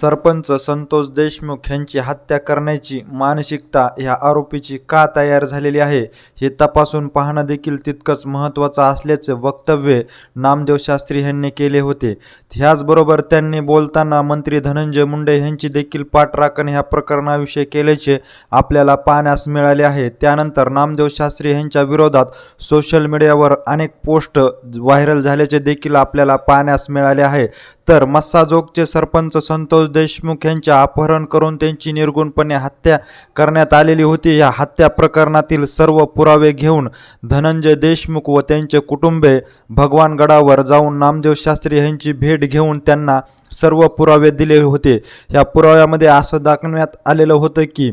सरपंच संतोष देशमुख यांची हत्या करण्याची मानसिकता ह्या आरोपीची का तयार झालेली आहे हे तपासून पाहणं देखील तितकंच महत्त्वाचं असल्याचे वक्तव्य नामदेव शास्त्री यांनी केले होते. ह्याचबरोबर त्यांनी बोलताना मंत्री धनंजय मुंडे यांची देखील पाठराखण ह्या प्रकरणाविषयी केल्याचे आपल्याला पाहण्यास मिळाले आहे. त्यानंतर नामदेव शास्त्री यांच्या विरोधात सोशल मीडियावर अनेक पोस्ट व्हायरल झाल्याचे देखील आपल्याला पाहण्यास मिळाले आहे. तर मस्साजोगचे सरपंच संतोष देशमुख यांचे अपहरण करून त्यांची निर्गुणपणे हत्या करण्यात आलेली होती. या हत्या प्रकरणातील सर्व पुरावे घेऊन धनंजय देशमुख व त्यांचे कुटुंबे भगवानगडावर जाऊन नामदेव शास्त्री यांची भेट घेऊन त्यांना सर्व पुरावे दिले होते. या पुराव्यामध्ये असं दाखवण्यात आलेलं होतं की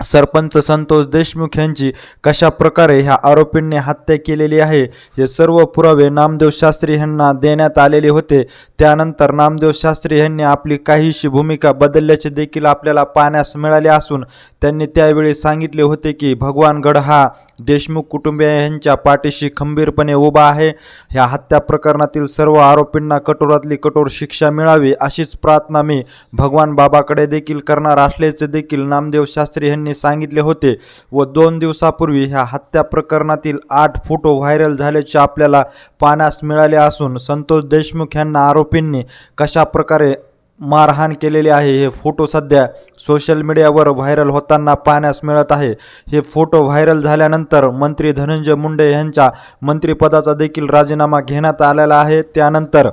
सरपंच संतोष देशमुख यांची कशा प्रकारे ह्या आरोपींनी हत्या केलेली आहे हे सर्व पुरावे नामदेव शास्त्री यांना देण्यात आलेले होते. त्यानंतर नामदेव शास्त्री यांनी आपली काहीशी भूमिका बदलल्याचे देखील आपल्याला पाहण्यास मिळाले असून त्यांनी त्यावेळी सांगितले होते की भगवानगड हा देशमुख कुटुंबियांच्या पाठीशी खंबीरपणे उभा आहे. ह्या हत्या प्रकरणातील सर्व आरोपींना कठोरातली कठोर शिक्षा मिळावी अशीच प्रार्थना मी भगवान बाबाकडे देखील करणार असल्याचे देखील नामदेव शास्त्री यांनी सांगितले होते व दोन दिवसापूर्वी ह्या हत्या प्रकरणातील आठ फोटो व्हायरल झाल्याचे आपल्याला पाहण्यास मिळाले असून संतोष देशमुख यांना आरोपींनी कशा प्रकारे मारहाण केलेली आहे. हे फोटो सध्या सोशल मीडियावर व्हायरल होताना पाहण्यास मिळत आहे. हे फोटो व्हायरल झाल्यानंतर मंत्री धनंजय मुंडे यांच्या मंत्रिपदाचा देखील राजीनामा घेण्यात आलेला आहे. त्यानंतर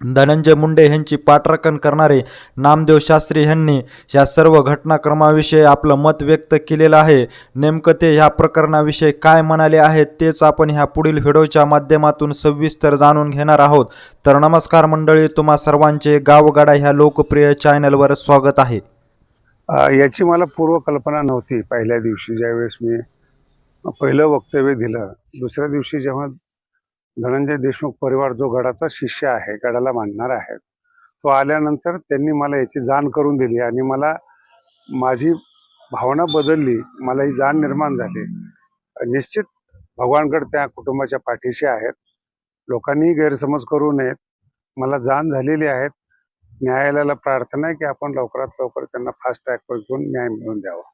धनंजय मुंडे यांची पाठराखण करणारे नामदेव शास्त्री यांनी या सर्व घटनाक्रमाविषयी आपलं मत व्यक्त केलेलं आहे. नेमकं ते ह्या प्रकरणाविषयी काय म्हणाले आहेत तेच आपण ह्या पुढील व्हिडिओच्या माध्यमातून सविस्तर जाणून घेणार आहोत. तर नमस्कार मंडळी तुम्हा सर्वांचे गावगाडा ह्या लोकप्रिय चॅनलवर स्वागत आहे. याची मला पूर्वकल्पना नव्हती पहिल्या दिवशी. ज्यावेळेस मी पहिलं वक्तव्य दिलं दुसऱ्या दिवशी जेव्हा धनंजय देशमुख परिवार जो गडाचा शिष्य आहे गडाला मानणार आहे तो आल्यानंतर त्यांनी मला याची जाण करून दिली आणि मला माझी भावना बदलली मला ही जाण निर्माण झाली. निश्चित भगवानगड त्या कुटुंबाच्या पाठीशी आहेत. लोकांनीही गैरसमज करू नयेत. मला जाण झालेली आहेत. न्यायालयाला प्रार्थना आहे की आपण लवकरात लवकर त्यांना फास्ट ट्रॅकवर घेऊन न्याय मिळवून द्यावा.